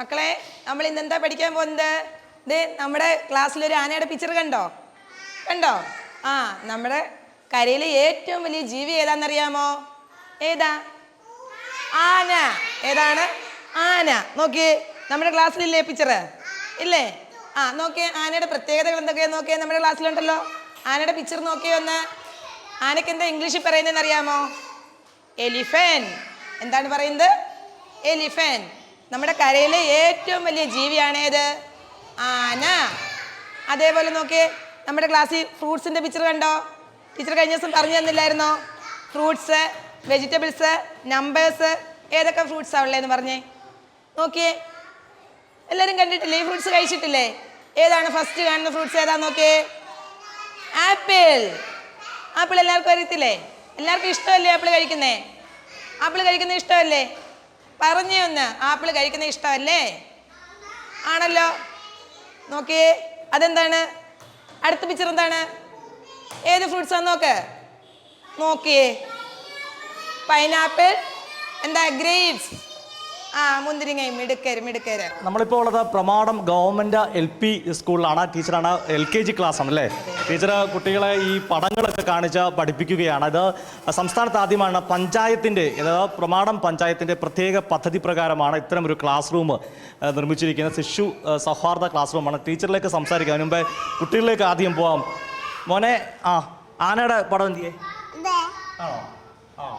മക്കളെ നമ്മൾ ഇന്ന് എന്താ പഠിക്കാൻ പോകുന്നത്? ഇത് നമ്മുടെ ക്ലാസ്സിൽ ഒരു ആനയുടെ പിക്ചർ കണ്ടോ? കണ്ടോ? ആ നമ്മുടെ കരയിലെ ഏറ്റവും വലിയ ജീവി ഏതാണെന്നറിയാമോ? ഏതാ? ആന. ഏതാണ്? ആന. നോക്കിയേ നമ്മുടെ ക്ലാസ്സിലില്ലേ പിക്ചർ ഇല്ലേ ആ നോക്കിയേ ആനയുടെ പ്രത്യേകതകൾ എന്തൊക്കെയാണ് നോക്കിയേ? നമ്മുടെ ക്ലാസ്സിലുണ്ടല്ലോ ആനയുടെ പിക്ചർ നോക്കിയേ ഒന്ന്. ആനയ്ക്ക് എന്താ ഇംഗ്ലീഷിൽ പറയുന്നതെന്ന് അറിയാമോ എലിഫൻ. എന്താണ് പറയുന്നത്? എലിഫൻ. നമ്മുടെ കരയിലെ ഏറ്റവും വലിയ ജീവിയാണ് ഏത്? ആന. അതേപോലെ നോക്കിയേ നമ്മുടെ ക്ലാസ്സിൽ ഫ്രൂട്ട്സിന്റെ പിക്ചർ കണ്ടോ? ടീച്ചർ കഴിഞ്ഞ ദിവസം പറഞ്ഞു തന്നില്ലായിരുന്നോ? ഫ്രൂട്ട്സ് വെജിറ്റബിൾസ് നമ്പേഴ്സ് ഏതൊക്കെ ഫ്രൂട്ട്സാണ് ഉള്ളതെന്ന് പറഞ്ഞേ? നോക്കിയേ എല്ലാവരും കണ്ടിട്ടില്ലേ? ഈ ഫ്രൂട്ട്സ് കഴിച്ചിട്ടില്ലേ? ഏതാണ് ഫസ്റ്റ് കാണുന്ന ഫ്രൂട്ട്സ് ഏതാ നോക്കിയേ? ആപ്പിൾ ആപ്പിൾ എല്ലാവർക്കും അറിയത്തില്ലേ? എല്ലാവർക്കും ഇഷ്ടമല്ലേ ആപ്പിൾ കഴിക്കുന്നേ? ആപ്പിൾ കഴിക്കുന്ന ഇഷ്ടമല്ലേ? പറഞ്ഞേ ഒന്ന്. ആപ്പിൾ കഴിക്കുന്ന ഇഷ്ടമല്ലേ? ആണല്ലോ. നോക്കിയേ. അതെന്താണ്? അടുത്ത പിക്ചർ എന്താണ്? ഏത് ആണ് നോക്ക്. നോക്കിയേ. പൈനാപ്പിൾ എന്താ ഗ്രേപ്സ് ആ മുന്തിരിങ്ങ മിടുക്കര് മിടുക്കര്. നമ്മളിപ്പോൾ ഉള്ളത് പ്രമാടം ഗവൺമെന്റ് എൽ പി സ്കൂളിലാണ്. ടീച്ചറാണ് എൽ കെ ജി ക്ലാസ് ആണ് അല്ലേ ടീച്ചർ കുട്ടികളെ ഈ പടങ്ങളൊക്കെ കാണിച്ച് പഠിപ്പിക്കുകയാണ്. ഇത് സംസ്ഥാനത്ത് ആദ്യമാണ് പഞ്ചായത്തിന്റെ അതായത് പ്രമാടം പഞ്ചായത്തിന്റെ പ്രത്യേക പദ്ധതി പ്രകാരമാണ് ഇത്തരം ഒരു ക്ലാസ് റൂം നിർമ്മിച്ചിരിക്കുന്നത്. ശിശു സൗഹാർദ്ദ ക്ലാസ് റൂമാണ് ടീച്ചറിലേക്ക് സംസാരിക്കാം. അതിന് മുമ്പേ കുട്ടികളിലേക്ക് ആദ്യം പോവാം. മോനെ ആ ആനയുടെ പടം എന്തിയേ? ആണോ? ആ.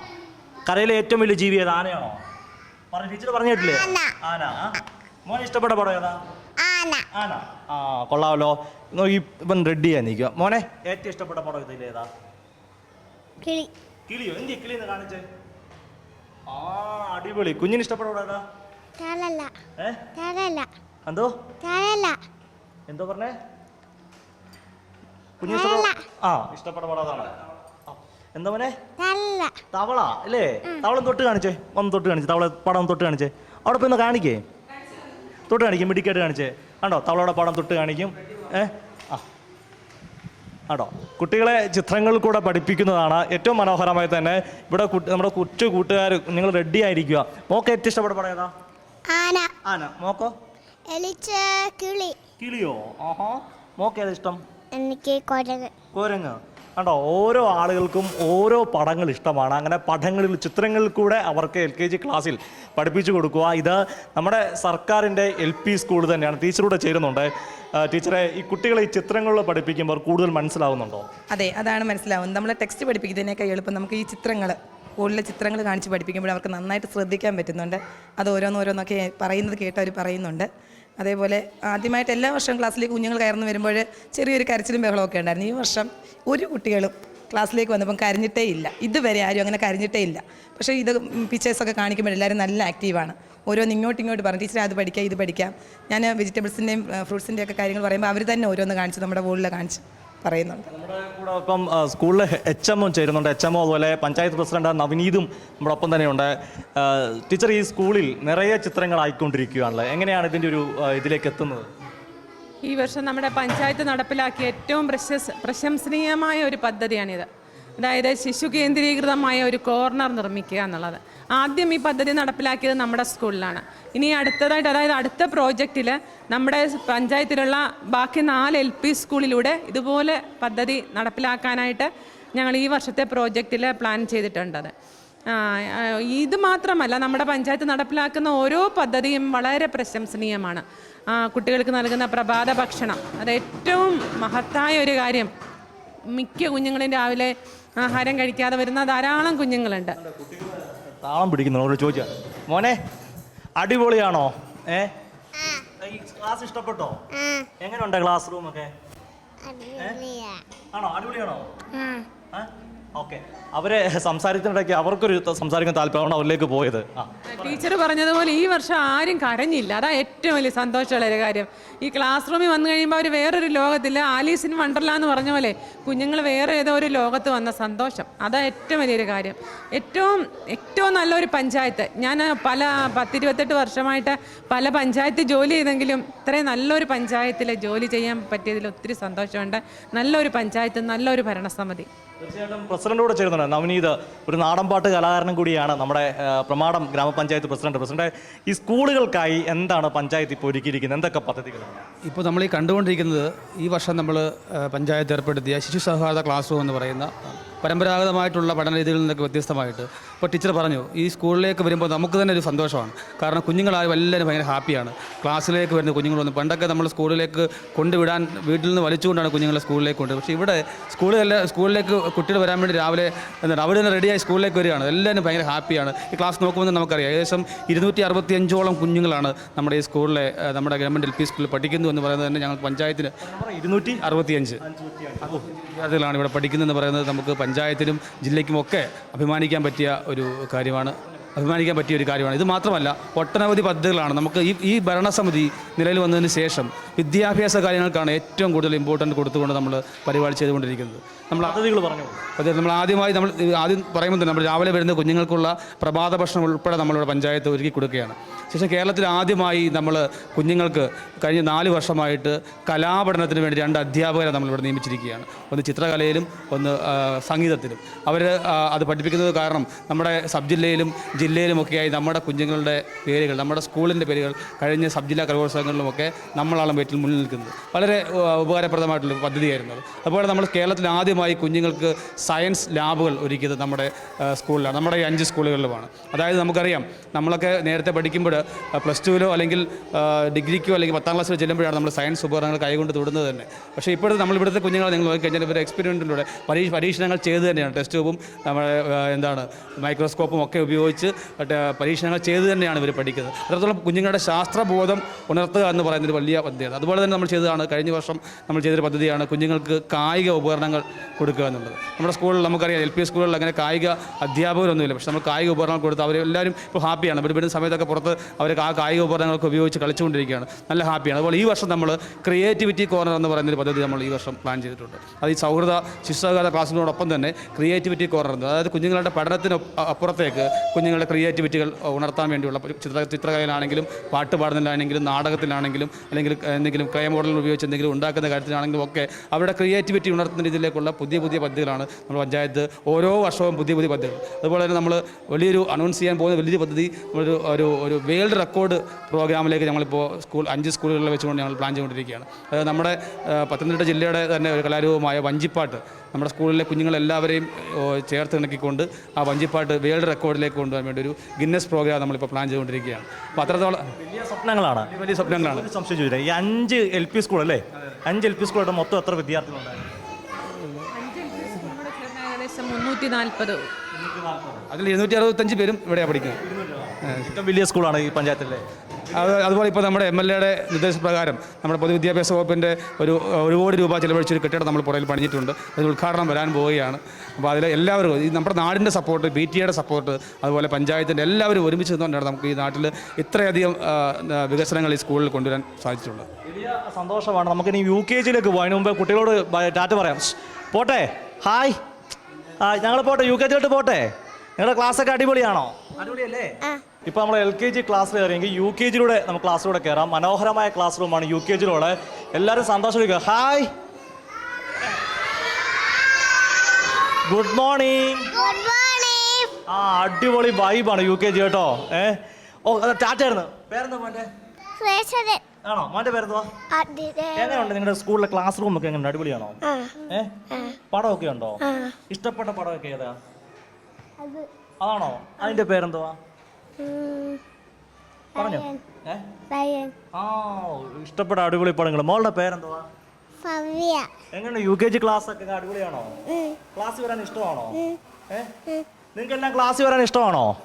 കരയിലെ ഏറ്റവും വലിയ ജീവി ഏത്? ആനയാണോ? പറഞ്ഞു ടീച്ചർ ആന. ഇഷ്ടപ്പെട്ട പടം ഏതാ? ആന. ആന. ആ കൊള്ളാമല്ലോ. ഈ റെഡി ആയി നിൽക്കുക മോനെ ഏറ്റവും ഇഷ്ടപ്പെട്ട പടം ഇതിൽ ഏതാ? കിളി. കിളിയോ? എന്തി കിളി എന്ന് കാണിച്ചേ? ആ അടിപൊളി. കുഞ്ഞിന് ഇഷ്ടപ്പെട്ട പടം ഏതാ? എന്തോ? എന്തോ പറഞ്ഞേ? കുഞ്ഞിന് ആ ഇഷ്ടപ്പെട്ട പടം അതാണ്. എന്താ മോനെ? തവള അല്ലേ? തവളം തൊട്ട് കാണിച്ചേ. ഒന്ന് തൊട്ട് കാണിച്ചേ. തവള പടം തൊട്ട് കാണിച്ചേ. അവിടെ പോയി ഒന്ന് കാണിക്കേ. തൊട്ട് കാണിക്കും മിടിക്കായിട്ട് കാണിച്ചേ. കണ്ടോ? തവളയുടെ പടം തൊട്ട് കാണിക്കും. ഏ? ആ. ആണോ കുട്ടികളെ ചിത്രങ്ങൾ കൂടെ പഠിപ്പിക്കുന്നതാണ് ഏറ്റവും മനോഹരമായി തന്നെ. ഇവിടെ നമ്മുടെ കൊച്ചു കൂട്ടുകാർ നിങ്ങൾ റെഡി ആയിരിക്കുക. മോക്ക് ഏറ്റവും ഇഷ്ടപ്പെട്ട പടം ഏതാ? ആന. ആന. മോക്കോ? കിളി. കിളിയോ? ആഹാ. മോക്ക് ഏതാ ഇഷ്ടം? എനിക്ക് കോരങ്ങ. കുരങ്ങ്. കണ്ടോ ഓരോ ആളുകൾക്കും ഓരോ പടങ്ങൾ ഇഷ്ടമാണ്. അങ്ങനെ പടങ്ങളിൽ ചിത്രങ്ങളിൽ കൂടെ അവർക്ക് എൽ കെ ജി ക്ലാസ്സിൽ പഠിപ്പിച്ചു കൊടുക്കുക. ഇത് നമ്മുടെ സർക്കാരിന്റെ എൽ പി സ്കൂൾ തന്നെയാണ്. ടീച്ചറൂടെ ചേരുന്നുണ്ട്. ടീച്ചറെ ഈ കുട്ടികളെ ഈ ചിത്രങ്ങളിൽ പഠിപ്പിക്കുമ്പോൾ കൂടുതൽ മനസ്സിലാവുന്നുണ്ടോ? അതെ അതാണ് മനസ്സിലാവുന്നത്. നമ്മൾ ടെക്സ്റ്റ് പഠിപ്പിക്കുന്നതിനേക്കാൾ എളുപ്പം നമുക്ക് ഈ ചിത്രങ്ങൾ കൂടുതൽ ചിത്രങ്ങൾ കാണിച്ച് പഠിപ്പിക്കുമ്പോൾ അവർക്ക് നന്നായിട്ട് ശ്രദ്ധിക്കാൻ പറ്റുന്നുണ്ട്. അത് ഓരോന്നോരോന്നൊക്കെ പറയുന്നത് കേട്ട് അവർ പറയുന്നുണ്ട്. അതേപോലെ ആദ്യമായിട്ട് എല്ലാ വർഷവും ക്ലാസ്സിലേക്ക് കുഞ്ഞുങ്ങൾ കയറുന്ന വരുമ്പോൾ ചെറിയൊരു കരച്ചിലും ബഹളമൊക്കെ ഉണ്ടായിരുന്നു. ഈ വർഷം ഒരു കുട്ടികളും ക്ലാസ്സിലേക്ക് വന്നപ്പം കരഞ്ഞിട്ടേ ഇല്ല. ഇതുവരെ ആരും അങ്ങനെ കരഞ്ഞിട്ടേ ഇല്ല. പക്ഷേ ഇത് പിക്ചേഴ്സൊക്കെ കാണിക്കുമ്പോൾ എല്ലാവരും നല്ല ആക്റ്റീവാണ് ഓരോന്ന് ഇങ്ങോട്ട് ഇങ്ങോട്ട് പറഞ്ഞു ടീച്ചർ അത് പഠിക്കാം ഇത് പഠിക്കാം. ഞാൻ വെജിറ്റബിൾസിന്റെയും ഫ്രൂട്ട്സിന്റെയൊക്കെ കാര്യങ്ങൾ പറയുമ്പോൾ അവർ തന്നെ ഓരോന്ന് കാണിച്ചു നമ്മുടെ ബോർഡിൽ കാണിച്ച്. പറയുന്നുണ്ട്. നമ്മുടെ കൂടെ ഒപ്പം സ്കൂളിലെ എച്ച് എമ്മും ചേരുന്നുണ്ട്. എച്ച് എമ്മോ അതുപോലെ പഞ്ചായത്ത് പ്രസിഡന്റ് നവനീതും നമ്മുടെ ഒപ്പം തന്നെയുണ്ട്. ടീച്ചർ ഈ സ്കൂളിൽ നിറയെ ചിത്രങ്ങളായിക്കൊണ്ടിരിക്കുകയാണല്ലോ എങ്ങനെയാണ് ഇതിന്റെ ഒരു ഇതിലേക്ക് എത്തുന്നത്? ഈ വർഷം നമ്മുടെ പഞ്ചായത്ത് നടപ്പിലാക്കിയ ഏറ്റവും പ്രശസ് പ്രശംസനീയമായ ഒരു പദ്ധതിയാണിത്. അതായത് ശിശു കേന്ദ്രീകൃതമായ ഒരു കോർണർ നിർമ്മിക്കുക എന്നുള്ളത്. ആദ്യം ഈ പദ്ധതി നടപ്പിലാക്കിയത് നമ്മുടെ സ്കൂളിലാണ്. ഇനി അടുത്തതായിട്ട് അതായത് അടുത്ത പ്രോജക്റ്റിൽ നമ്മുടെ പഞ്ചായത്തിലുള്ള ബാക്കി നാല് എൽ പി സ്കൂളിലൂടെ ഇതുപോലെ പദ്ധതി നടപ്പിലാക്കാനായിട്ട് ഞങ്ങൾ ഈ വർഷത്തെ പ്രോജക്റ്റിൽ പ്ലാൻ ചെയ്തിട്ടുണ്ടത്. ഇത് മാത്രമല്ല നമ്മുടെ പഞ്ചായത്ത് നടപ്പിലാക്കുന്ന ഓരോ പദ്ധതിയും വളരെ പ്രശംസനീയമാണ്. കുട്ടികൾക്ക് നൽകുന്ന പ്രഭാത ഭക്ഷണം. അത് ഏറ്റവും മഹത്തായ ഒരു കാര്യം. മിക്ക കുഞ്ഞുങ്ങളും രാവിലെ ആഹാരം കഴിക്കാതെ വരുന്ന ധാരാളം കുഞ്ഞുങ്ങളുണ്ട്. താളം പിടിക്കുന്നു ചോദിച്ചാൽ മോനെ അടിപൊളിയാണോ? ഏ? ഈ ക്ലാസ് ഇഷ്ടപ്പെട്ടോ? എങ്ങനെയുണ്ട് ക്ലാസ് റൂം ഒക്കെ ആണോ? അടിപൊളിയാണോ? ഓക്കെ. അവരെ സംസാരത്തിനിടയ്ക്ക് അവർക്കൊരു സംസാരിക്കാൻ താല്പര്യമാണ് അവരിലേക്ക് പോയത്. ടീച്ചർ പറഞ്ഞതുപോലെ ഈ വർഷം ആരും കരഞ്ഞില്ല. അതാ ഏറ്റവും വലിയ സന്തോഷമുള്ള ഒരു കാര്യം. ഈ ക്ലാസ് റൂമിൽ വന്നു കഴിയുമ്പോൾ അവർ വേറൊരു ലോകത്തിൽ ഇൻ വണ്ടർല എന്ന് പറഞ്ഞ പോലെ കുഞ്ഞുങ്ങൾ വേറെ ഏതോ ഒരു ലോകത്ത് വന്ന സന്തോഷം. അതാ ഏറ്റവും വലിയൊരു കാര്യം. ഏറ്റവും ഏറ്റവും നല്ലൊരു പഞ്ചായത്ത്. ഞാൻ പല പത്തിരുപത്തെട്ട് വർഷമായിട്ട് പല പഞ്ചായത്ത് ജോലി ചെയ്തെങ്കിലും ഇത്രയും നല്ലൊരു പഞ്ചായത്തിൽ ജോലി ചെയ്യാൻ പറ്റിയതിൽ ഒത്തിരി സന്തോഷമുണ്ട്. നല്ലൊരു പഞ്ചായത്ത് നല്ലൊരു ഭരണസമിതി. തീർച്ചയായിട്ടും പ്രസിഡന്റോട് ചേരുന്നുണ്ട്. നവനീത് ഒരു നാടൻപാട്ട് കലാകാരനും കൂടിയാണ് നമ്മുടെ പ്രമാടം ഗ്രാമപഞ്ചായത്ത് പ്രസിഡന്റ്. പ്രസിഡന്റ് ഈ സ്കൂളുകൾക്കായി എന്താണ് പഞ്ചായത്ത് ഇപ്പോൾ ഒരുക്കിയിരിക്കുന്നത്? എന്തൊക്കെ പദ്ധതികളാണ് ഇപ്പോൾ നമ്മൾ ഈ കണ്ടുകൊണ്ടിരിക്കുന്നത് ഈ വർഷം നമ്മൾ പഞ്ചായത്ത് ഏർപ്പെടുത്തിയ ശിശു സൗഹാർദ്ദ ക്ലാസ് റൂം എന്ന് പറയുന്ന പരമ്പരാഗതമായിട്ടുള്ള പഠന രീതികളിൽ നിന്നൊക്കെ വ്യത്യസ്തമായിട്ട്. ഇപ്പോൾ ടീച്ചർ പറഞ്ഞു ഈ സ്കൂളിലേക്ക് വരുമ്പോൾ നമുക്ക് തന്നെ ഒരു സന്തോഷമാണ്. കാരണം കുഞ്ഞുങ്ങളായാലും എല്ലാവരും ഭയങ്കര ഹാപ്പിയാണ്. ക്ലാസ്സിലേക്ക് വരുന്ന കുഞ്ഞുങ്ങളൊന്നും പണ്ടൊക്കെ നമ്മൾ സ്കൂളിലേക്ക് കൊണ്ടുവിടാൻ വീട്ടിൽ നിന്ന് വലിച്ചുകൊണ്ടാണ് കുഞ്ഞുങ്ങളെ സ്കൂളിലേക്ക് കൊണ്ട് പക്ഷേ ഇവിടെ സ്കൂളിലെല്ലാം സ്കൂളിലേക്ക് കുട്ടികൾ വരാൻ വേണ്ടി രാവിലെ എന്താണ് അവർ തന്നെ റെഡിയായി സ്കൂളിലേക്ക് വരികയാണ്. എല്ലാവരും ഭയങ്കര ഹാപ്പിയാണ്. ഈ ക്ലാസ് നോക്കുമ്പോൾ നമുക്കറിയാം ഏകദേശം ഇരുന്നൂറ്റി അറുപത്തി അഞ്ചോളം കുഞ്ഞുങ്ങളാണ് നമ്മുടെ ഈ സ്കൂളിലെ നമ്മുടെ ഗവൺമെന്റ് എൽ പി സ്കൂളിൽ പഠിക്കുന്നു എന്ന് പറയുന്നത് തന്നെ ഞങ്ങൾ പഞ്ചായത്തിന് ഇരുന്നൂറ്റി അറുപത്തിയഞ്ച്. വിദ്യാർത്ഥികളാണ് ഇവിടെ പഠിക്കുന്നതെന്ന് പറയുന്നത് നമുക്ക് പഞ്ചായത്തിനും ജില്ലയ്ക്കും ഒക്കെ അഭിമാനിക്കാൻ പറ്റിയ ഒരു കാര്യമാണ്. അഭിമാനിക്കാൻ പറ്റിയ ഒരു കാര്യമാണ്. ഇത് മാത്രമല്ല ഒട്ടനവധി പദ്ധതികളാണ്. നമുക്ക് ഈ ഈ ഭരണസമിതി നിലയിൽ വന്നതിന് ശേഷം വിദ്യാഭ്യാസ കാര്യങ്ങൾക്കാണ് ഏറ്റവും കൂടുതൽ ഇമ്പോർട്ടന്റ് കൊടുത്തുകൊണ്ട് നമ്മൾ പരിപാടി ചെയ്തുകൊണ്ടിരിക്കുന്നത്. നമ്മൾ പദ്ധതികൾ പറഞ്ഞു? അതെ നമ്മൾ ആദ്യമായി നമ്മൾ ആദ്യം പറയുമ്പോൾ തന്നെ നമ്മൾ രാവിലെ വരുന്ന കുഞ്ഞുങ്ങൾക്കുള്ള പ്രഭാത ഭക്ഷണം ഉൾപ്പെടെ നമ്മളിവിടെ പഞ്ചായത്ത് ഒരുക്കി കൊടുക്കുകയാണ്. ശേഷം കേരളത്തിൽ ആദ്യമായി നമ്മൾ കുഞ്ഞുങ്ങൾക്ക് കഴിഞ്ഞ നാല് വർഷമായിട്ട് കലാപഠനത്തിന് വേണ്ടി രണ്ട് അധ്യാപകരെ നമ്മളിവിടെ നിയമിച്ചിരിക്കുകയാണ്. ഒന്ന് ചിത്രകലയിലും ഒന്ന് സംഗീതത്തിലും. അവർ അത് പഠിപ്പിക്കുന്നത് കാരണം നമ്മുടെ സബ് ജില്ലയിലും ജില്ലയിലുമൊക്കെയായി നമ്മുടെ കുഞ്ഞുങ്ങളുടെ പേരുകൾ നമ്മുടെ സ്കൂളിന്റെ പേരുകൾ കഴിഞ്ഞ സബ് ജില്ലാ കലോത്സവങ്ങളിലുമൊക്കെ നമ്മളാണ് വീട്ടിൽ മുന്നിൽ നിൽക്കുന്നത്. വളരെ ഉപകാരപ്രദമായിട്ടുള്ള പദ്ധതിയായിരുന്നു അതുപോലെ നമ്മൾ കേരളത്തിൽ ആദ്യമായി കുഞ്ഞുങ്ങൾക്ക് സയൻസ് ലാബുകൾ ഒരുക്കിയത് നമ്മുടെ സ്കൂളിലാണ്. നമ്മുടെ ഈ അഞ്ച് സ്കൂളുകളിലുമാണ്. അതായത് നമുക്കറിയാം നമ്മളൊക്കെ നേരത്തെ പഠിക്കുമ്പോൾ പ്ലസ് ടുവിലോ അല്ലെങ്കിൽ ഡിഗ്രിക്കോ അല്ലെങ്കിൽ പത്താം ക്ലാസ്സിലോ ചെല്ലുമ്പോഴാണ് നമ്മൾ സയൻസ് ഉപകരണങ്ങൾ കൈകൊണ്ട് തൊടുന്നത് തന്നെ. പക്ഷേ ഇപ്പോഴത്തെ നമ്മൾ ഇവിടുത്തെ കുഞ്ഞുങ്ങളെ നിങ്ങൾ നോക്കിക്കഴിഞ്ഞാൽ ഇവർ എക്സ്പെരിമെന്റിലൂടെ പരീക്ഷ പരീക്ഷണങ്ങൾ ചെയ്ത് തന്നെയാണ്. ടെസ്റ്റ് ട്യൂബും നമ്മുടെ എന്താണ് മൈക്രോസ്കോപ്പും ഒക്കെ ഉപയോഗിച്ച് പരീക്ഷണങ്ങൾ ചെയ്ത് തന്നെയാണ് ഇവർ പഠിക്കുന്നത്. അത്രത്തോളം കുഞ്ഞുങ്ങളുടെ ശാസ്ത്രബോധം ഉണർത്തുക എന്ന് പറയുന്നത് വലിയ പദ്ധതിയാണ്. അതുപോലെ തന്നെ നമ്മൾ ചെയ്തതാണ് കഴിഞ്ഞ വർഷം നമ്മൾ ചെയ്തൊരു പദ്ധതിയാണ് കുഞ്ഞുങ്ങൾക്ക് കായിക ഉപകരണങ്ങൾ കൊടുക്കുക എന്നുള്ളത്. നമ്മുടെ സ്കൂളിൽ നമുക്കറിയാം എൽ പി സ്കൂളുകളിൽ അങ്ങനെ കായിക അധ്യാപകരൊന്നുമില്ല. പക്ഷേ നമ്മൾ കായിക ഉപകരണങ്ങൾ കൊടുത്ത് അവരെല്ലാവരും ഇപ്പോൾ ഹാപ്പിയാണ്. അവർ വരുന്ന സമയത്തൊക്കെ പുറത്ത് അവർ ആ കായിക ഉപകരണങ്ങളൊക്കെ ഉപയോഗിച്ച് കളിച്ചുകൊണ്ടിരിക്കുകയാണ്. നല്ല ഹാപ്പിയാണ്. അതുപോലെ ഈ വർഷം നമ്മൾ ക്രിയേറ്റിവിറ്റി കോർണർ എന്ന് പറയുന്നൊരു പദ്ധതി നമ്മൾ ഈ വർഷം പ്ലാൻ ചെയ്തിട്ടുണ്ട്. അത് ഈ സൗഹൃദ ശിശുസഹകാര ക്ലാസ്സിനോടൊപ്പം തന്നെ ക്രിയേറ്റിവിറ്റി കോർണർ എന്ന് അതായത് കുഞ്ഞുങ്ങളുടെ പഠനത്തിന് അപ്പുറത്തേക്ക് കുഞ്ഞുങ്ങളുടെ ക്രിയേറ്റിവിറ്റികൾ ഉണർത്താൻ വേണ്ടിയുള്ള ചിത്ര ചിത്രകലയിലാണെങ്കിലും പാട്ട് പാടുന്നതിലാണെങ്കിലും നാടകത്തിലാണെങ്കിലും അല്ലെങ്കിൽ എന്തെങ്കിലും ക്രയ മോഡൽ ഉപയോഗിച്ച് എന്തെങ്കിലും ഉണ്ടാക്കുന്ന കാര്യത്തിലാണെങ്കിലും ഒക്കെ അവരുടെ ക്രിയേറ്റിവിറ്റി ഉണർത്തുന്ന രീതിയിലേക്കുള്ള പുതിയ പുതിയ പദ്ധതികളാണ് നമ്മൾ പഞ്ചായത്ത് ഓരോ വർഷവും പുതിയ പുതിയ പദ്ധതികൾ. അതുപോലെ തന്നെ നമ്മൾ വലിയൊരു അനൗൺസ് ചെയ്യാൻ പോകുന്ന വലിയൊരു പദ്ധതി ഒരു ഒരു ഒരു വേൾഡ് റെക്കോർഡ് പ്രോഗ്രാമിലേക്ക് ഞങ്ങളിപ്പോൾ സ്കൂൾ അഞ്ച് സ്കൂളുകളിൽ വെച്ചുകൊണ്ട് ഞങ്ങൾ പ്ലാൻ ചെയ്തുകൊണ്ടിരിക്കുകയാണ്. അത് നമ്മുടെ പത്തനംതിട്ട ജില്ലയുടെ തന്നെ ഒരു കലാരൂപമായ വഞ്ചിപ്പാട്ട് നമ്മുടെ സ്കൂളിലെ കുഞ്ഞുങ്ങളെല്ലാവരെയും ചേർത്ത് ഇണക്കിക്കൊണ്ട് ആ വഞ്ചിപ്പാട്ട് വേൾഡ് റെക്കോർഡിലേക്ക് കൊണ്ടുവരാൻ വേണ്ടി ഒരു ഗിന്നസ് പ്രോഗ്രാം നമ്മളിപ്പോൾ പ്ലാൻ ചെയ്തുകൊണ്ടിരിക്കുകയാണ്. അപ്പോൾ അത്രത്തോളം വലിയ സ്വപ്നങ്ങളാണ്. വലിയ സ്വപ്നങ്ങളാണ്. ഒരു സംശയം ചോദിച്ചില്ല ഈ അഞ്ച് എൽ പി സ്കൂൾ അല്ലേ? അഞ്ച് എൽ പി സ്കൂളുടെ മൊത്തം എത്ര വിദ്യാർത്ഥികളുണ്ടായിരുന്നു? മുന്നൂറ്റി നാൽപ്പത് അതിൽ ഇരുന്നൂറ്റി അറുപത്തഞ്ച് പേരും ഇവിടെയാണ് പഠിക്കുന്നത്. ഏറ്റവും വലിയ സ്കൂളാണ് ഈ പഞ്ചായത്തിലെ. അത് അതുപോലെ ഇപ്പോൾ നമ്മുടെ എം എൽ എയുടെ നിർദ്ദേശപ്രകാരം നമ്മുടെ പൊതുവിദ്യാഭ്യാസ വകുപ്പിന്റെ ഒരു ഒരു കോടി രൂപ ചിലവഴിച്ചൊരു കെട്ടിടം നമ്മൾ പുറയിൽ പണിഞ്ഞിട്ടുണ്ട്. അതിൽ ഉദ്ഘാടനം വരാൻ പോവുകയാണ്. അപ്പോൾ അതിൽ എല്ലാവരും ഈ നമ്മുടെ നാടിന്റെ സപ്പോർട്ട് ബി ടി എയുടെ സപ്പോർട്ട് അതുപോലെ പഞ്ചായത്തിന്റെ എല്ലാവരും ഒരുമിച്ച് നിന്നുകൊണ്ടാണ് നമുക്ക് ഈ നാട്ടിൽ ഇത്രയധികം വികസനങ്ങൾ ഈ സ്കൂളിൽ കൊണ്ടുവരാൻ സാധിച്ചിട്ടുള്ളത്. വലിയ സന്തോഷമാണ്. നമുക്കിനി യു കെ ജിയിലേക്ക് പോകാൻ മുമ്പ് കുട്ടികളോട് ടാറ്റ് ടാറ്റ പറയാം. പോട്ടെ. ഹായ്. ആ ഞങ്ങൾ പോട്ടെ. യു കെ ജിയിലോട്ട് പോട്ടെ. നിങ്ങളുടെ ക്ലാസ് ഒക്കെ അടിപൊളിയാണോ? അടിപൊളിയല്ലേ? ഇപ്പോൾ നമ്മൾ എൽ കെ ജി ക്ലാസ് കയറിയെങ്കിൽ യു കെ ജിയിലൂടെ നമുക്ക് ക്ലാസ്സിലൂടെ കയറാം മനോഹരമായ ക്ലാസ് റൂമാണ് യു കെ ജിയിലൂടെ എല്ലാവരും സന്തോഷിക്കുക hi good morning good morning ആ അടിപൊളി വൈബാണ് യു കെ ജി കേട്ടോ. ഏ? ഓ ടാറ്റായിരുന്നു പേരെന്താ ആണോ? മോന്റെ പേരെന്തോ എങ്ങനെയുണ്ട് നിങ്ങളുടെ സ്കൂളിലെ ക്ലാസ് റൂം ഒക്കെ എങ്ങനെ അടിപൊളിയാണോ? ഏ? പടമൊക്കെ ഉണ്ടോ? ഇഷ്ടപ്പെട്ട പടമൊക്കെ ഏതാ? അതാണോ? അതിന്റെ പേരെന്തുവാ? പറഞ്ഞോ. ആ ഇഷ്ടപ്പെട്ട അടിപൊളി പടങ്ങൾ മോളുടെ പേരെന്തുവാ? എങ്ങനെ യു കെ ജി ക്ലാസ് ഒക്കെ അടിപൊളിയാണോ? ക്ലാസ് വരാൻ ഇഷ്ടമാണോ? നിങ്ങൾക്ക് എല്ലാം ക്ലാസ് വരാൻ ഇഷ്ടമാണോ?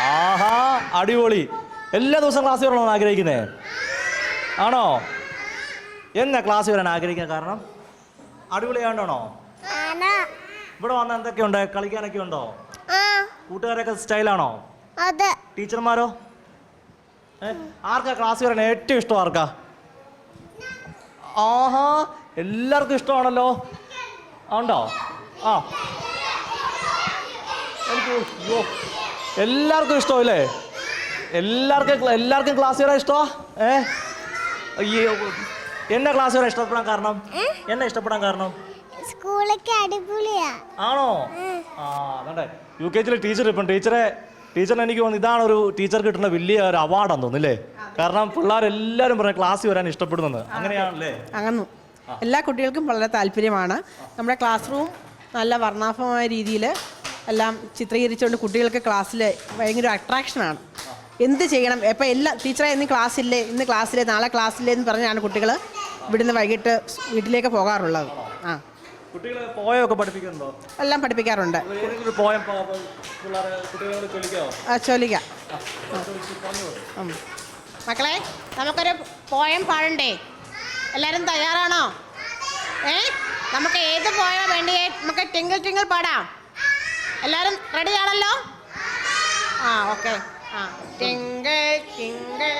ആഹാ അടിപൊളി. എല്ലാ ദിവസവും ക്ലാസ് വരണമെന്ന് ആഗ്രഹിക്കുന്നേ. ആണോ? എന്നാ ക്ലാസ് വരാൻ ആഗ്രഹിക്കാൻ കാരണം? അടിപൊളിയാണ്ടോണോ ഇവിടെ വന്ന എന്തൊക്കെയുണ്ട് കളിക്കാനൊക്കെ ഉണ്ടോ? കൂട്ടുകാരൊക്കെ സ്റ്റൈലാണോ? അത്. ടീച്ചർമാരോ? ആർക്കാ ക്ലാസ് വരാൻ ഏറ്റവും ഇഷ്ടം ആർക്കാ? ആഹാ എല്ലാവർക്കും ഇഷ്ടമാണല്ലോ. ഉണ്ടോ? ആ. എല്ലാവർക്കും ഇഷ്ടം എല്ലാവർക്കും ഇഷ്ടമല്ലേ എല്ലാവർക്കും എല്ലാവർക്കും ക്ലാസ് വരാൻ ഇഷ്ടമാ? ഏ? അയ്യോ. എന്നെ ക്ലാസ് വരാൻ ഇഷ്ടപ്പെടാൻ കാരണം? എന്നെ ഇഷ്ടപ്പെടാൻ കാരണം? സ്കൂളൊക്കെ അടിപൊളിയാ. ആണോ? ആ അതെ യു കെ ജിയിലെ ടീച്ചർ ഇപ്പം ടീച്ചറെ ടീച്ചറിന് എനിക്ക് തോന്നുന്നു ഇതാണ് ഒരു ടീച്ചർ കിട്ടുന്ന വലിയ ഒരു അവാർഡാന്ന് തോന്നുന്നില്ലേ കാരണം പിള്ളേരെല്ലാവരും പറഞ്ഞ ക്ലാസ്സിൽ വരാൻ ഇഷ്ടപ്പെടുന്നത്. അങ്ങനെയാണല്ലേ? അങ്ങനെ എല്ലാ കുട്ടികൾക്കും വളരെ താല്പര്യമാണ്. നമ്മുടെ ക്ലാസ് റൂം നല്ല വർണാഭമായ രീതിയിൽ എല്ലാം ചിത്രീകരിച്ചുകൊണ്ട് കുട്ടികൾക്ക് ക്ലാസ്സിൽ ഭയങ്കര അട്രാക്ഷനാണ് എന്ത് ചെയ്യണം? ഇപ്പം എല്ലാ ടീച്ചറെ ഇന്ന് ക്ലാസ്സില്ലേ ഇന്ന് ക്ലാസ്സിലെ നാളെ ക്ലാസ്സില്ലേ എന്ന് പറഞ്ഞാണ് കുട്ടികൾ ഇവിടുന്ന് വൈകിട്ട് വീട്ടിലേക്ക് പോകാറുള്ളത്. ആ. കുട്ടികളെ പോയൊക്കെ പഠിപ്പിക്കുന്നുണ്ടോ? എല്ലാം പഠിപ്പിക്കാറുണ്ട്. ഏതെങ്കിലും പോയം പിള്ളേരെ കുട്ടികളോട് ചൊല്ലിക്കാവോ ആ ചോലിക്ക ഉം. മക്കളെ നമുക്കൊരു പോയം പാടണ്ടേ? എല്ലാവരും തയ്യാറാണോ? ഏ? നമുക്ക് ഏത് പോയാ വേണ്ടിയേ? നമുക്ക് ടിങ്കിൾ ടിങ്കിൾ പാടാം. എല്ലാവരും റെഡി ആണല്ലോ? ആ ഓക്കെ ആ ടിങ്കിൾ ടിങ്കിൾ.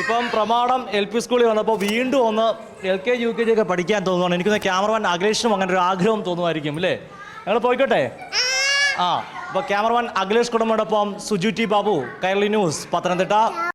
ഇപ്പം പ്രമാണം എൽ പി സ്കൂളിൽ വന്നപ്പോൾ വീണ്ടും ഒന്ന് L K U K G ഒക്കെ പഠിക്കാൻ തോന്നുകയാണ് എനിക്കൊന്ന് ക്യാമറമാൻ അഖിലേഷിനും അങ്ങനെ ഒരു ആഗ്രഹം തോന്നുമായിരിക്കും അല്ലേ? ഞങ്ങൾ പോയിക്കോട്ടെ? ആ അപ്പോൾ ക്യാമറമാൻ അഖിലേഷ് കുടുംബോടൊപ്പം സുജു ടി ബാബു കൈരളി ന്യൂസ് പത്തനംതിട്ട.